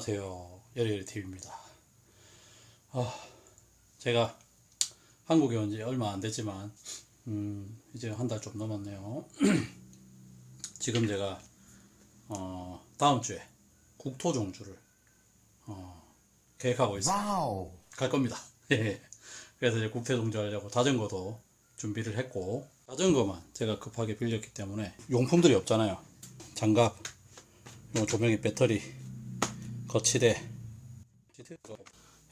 안녕하세요. 여리여리TV입니다. 아, 제가 한국에 온 지 얼마 안 됐지만, 음, 이제 한 달 좀 넘었네요. 지금 제가, 어, 다음 주에 국토종주를, 어, 계획하고 있어요. 갈 겁니다. 예. 그래서 이제 국토종주 하려고 자전거도 준비를 했고, 자전거만 제가 급하게 빌렸기 때문에 용품들이 없잖아요. 장갑, 요 조명의 배터리, 거치대,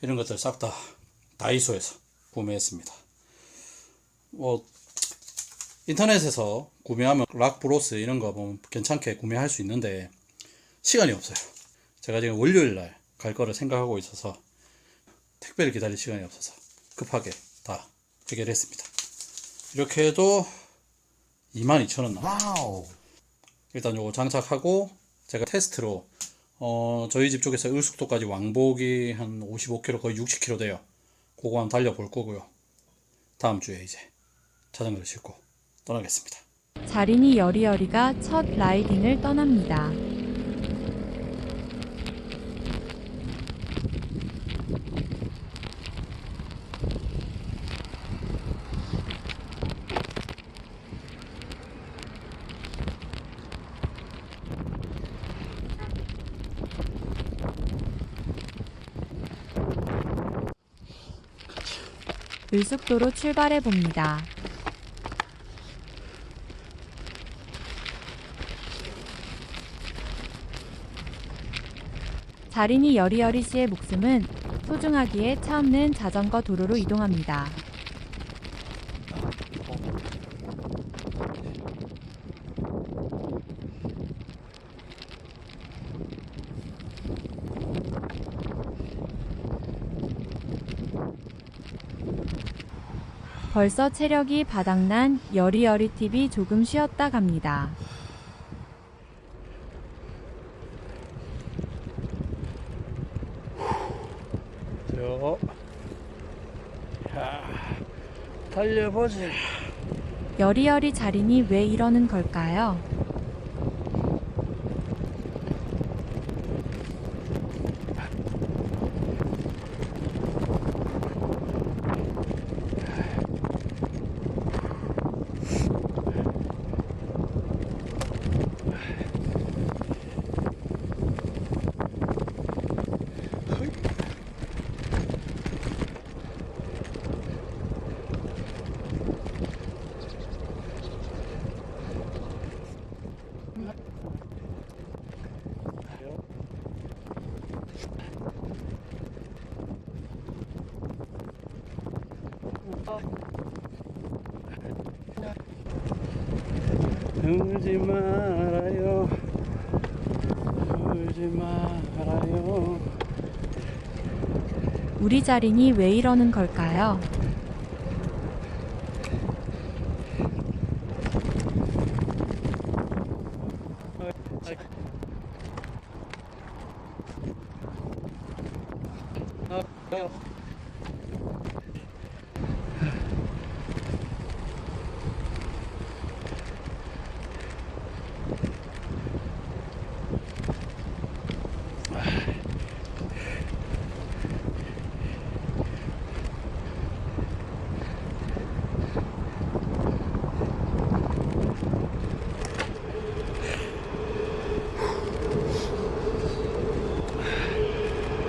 이런 것들 싹 다 다이소에서 구매했습니다. 뭐 인터넷에서 구매하면 락 브로스 이런 거 보면 괜찮게 구매할 수 있는데 시간이 없어요. 제가 지금 월요일 날 갈 거를 생각하고 있어서 택배를 기다릴 시간이 없어서 급하게 다 해결했습니다. 이렇게 해도 22,000원 나와요. 일단 요거 장착하고 제가 테스트로 어 저희 집 쪽에서 을숙도까지 왕복이 한 55km 거의 60km 돼요. 그거 한번 달려볼 거고요. 다음 주에 이제 자전거를 싣고 떠나겠습니다. 자린이 여리여리가 첫 라이딩을 떠납니다. 을숙도로 출발해 봅니다. 자린이 여리여리 씨의 목숨은 소중하기에 차 없는 자전거 도로로 이동합니다. 벌써 체력이 바닥난 여리여리 TV 조금 쉬었다 갑니다. 달려보자. 여리여리 자린이 왜 이러는 걸까요? 울지 말아요. 울지 말아요. 우리 자린이 왜 이러는 걸까요?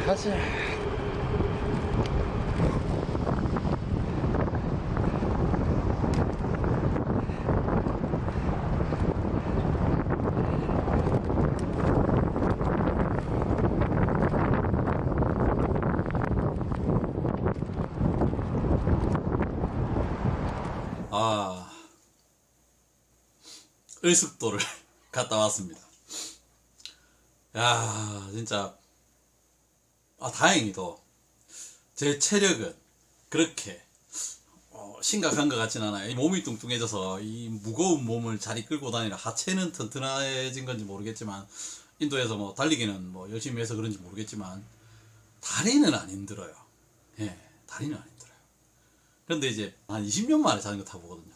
가자. 아, 을숙도를 갔다 왔습니다. 야, 진짜 아, 다행히도 제 체력은 그렇게 어, 심각한 것 같진 않아요. 이 몸이 뚱뚱해져서 이 무거운 몸을 잘 이끌고 다니라 하체는 튼튼해진 건지 모르겠지만 인도에서 뭐 달리기는 뭐 열심히 해서 그런지 모르겠지만 다리는 안 힘들어요. 예, 다리는 안 힘들어요. 그런데 이제 한 20년 만에 자전거 타보거든요.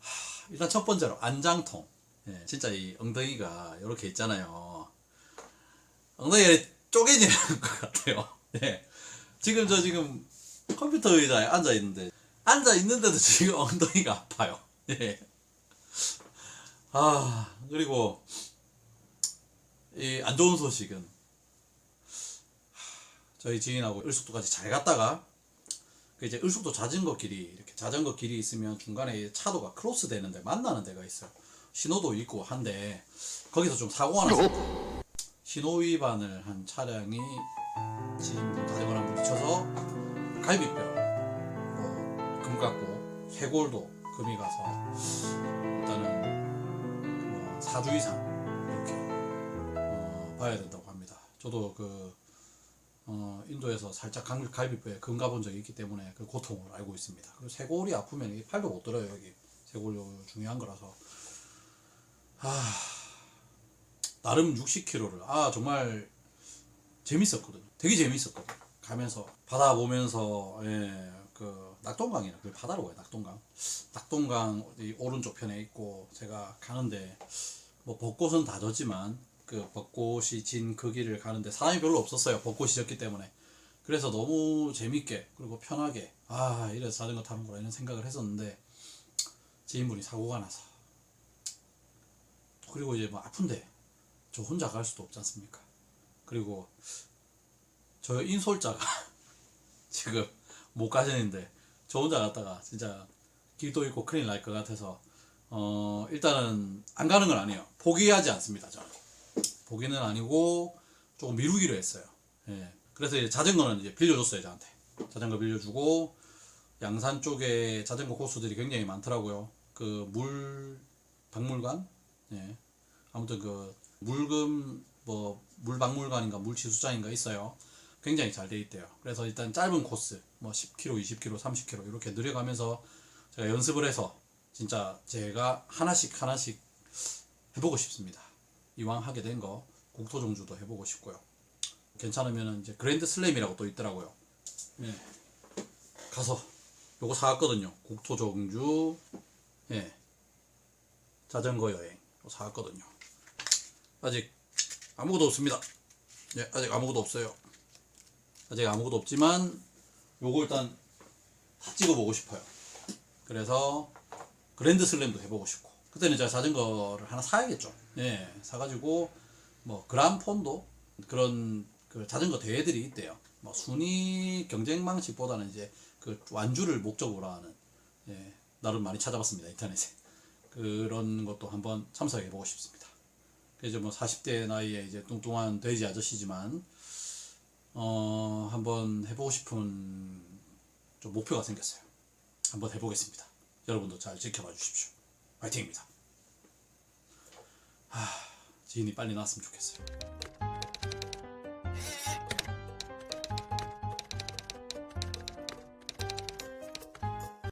하, 일단 첫 번째로 안장통. 예, 진짜 이 엉덩이가 이렇게 있잖아요. 엉덩이가 쪼개지는 것 같아요. 예. 지금 저 지금 컴퓨터 의자에 앉아 있는데 앉아 있는데도 지금 엉덩이가 아파요. 예. 아 그리고 이 안 좋은 소식은 저희 지인하고 을숙도까지 잘 갔다가 그 이제 을숙도 자전거 길이 이렇게 자전거 길이 있으면 중간에 차도가 크로스 되는데 만나는 데가 있어요. 신호도 있고 한데 거기서 좀 사고가 났어요. 신호 위반을 한 차량이 지인분 자전거랑 부딪혀서 갈비뼈, 뭐 금 깎고 쇄골도 금이 가서 일단은 뭐 4주 이상 이렇게 어, 봐야 된다고 합니다. 저도 그 어, 인도에서 살짝 갈- 갈비뼈에 금 가본 적이 있기 때문에 그 고통을 알고 있습니다. 그리고 쇄골이 아프면 이 팔도 못 들어요 여기 쇄골 중요한 거라서 아 나름 60km를 아 정말 재밌었거든요. 되게 재밌었거든요. 가면서 바다 보면서 예, 그 낙동강이나 그 바다로 가요 낙동강. 낙동강 오른쪽 편에 있고 제가 가는데 뭐 벚꽃은 다 졌지만 그 벚꽃이 진 그 길을 가는데 사람이 별로 없었어요. 벚꽃이 졌기 때문에. 그래서 너무 재밌게 그리고 편하게 아 이래서 자전거 타는 거라 이런 생각을 했었는데 지인분이 사고가 나서 그리고 이제 뭐 아픈데 저 혼자 갈 수도 없지 않습니까? 그리고 저 인솔자가 지금 못 가시는데 저 혼자 갔다가 진짜 길도 있고 큰일 날 것 같아서 어 일단은 안 가는 건 아니에요. 포기하지 않습니다. 저는 포기는 아니고 조금 미루기로 했어요. 예. 그래서 이제 자전거는 이제 빌려줬어요 저한테. 자전거 빌려주고 양산 쪽에 자전거 코스들이 굉장히 많더라고요. 그 물 박물관, 예. 아무튼 그 물금 뭐 물박물관인가 물치수장인가 있어요. 굉장히 잘 돼 있대요. 그래서 일단 짧은 코스 뭐 10km, 20km, 30km 이렇게 늘려가면서 제가 연습을 해서 진짜 제가 하나씩 하나씩 해보고 싶습니다. 이왕 하게 된 거 국토종주도 해보고 싶고요. 괜찮으면 이제 그랜드 슬램이라고 또 있더라고요. 예. 가서 요거 사왔거든요. 국토종주 예. 자전거 여행 사왔거든요. 아직 아무것도 없습니다. 예, 아직 아무것도 없어요. 아직 아무것도 없지만 요거 일단 다 찍어보고 싶어요. 그래서 그랜드 슬램도 해보고 싶고 그때는 제가 자전거를 하나 사야겠죠. 예, 사가지고 뭐 그란폰도 그런 그 자전거 대회들이 있대요. 뭐 순위 경쟁 방식보다는 이제 그 완주를 목적으로 하는 예, 나름 많이 찾아봤습니다 인터넷에 그런 것도 한번 참석해 보고 싶습니다. 그래서 뭐 40대 나이에 이제 뚱뚱한 돼지 아저씨지만 어 한번 해보고 싶은 좀 목표가 생겼어요. 한번 해보겠습니다. 여러분도 잘 지켜봐 주십시오. 화이팅입니다. 하, 지인이 빨리 나왔으면 좋겠어요.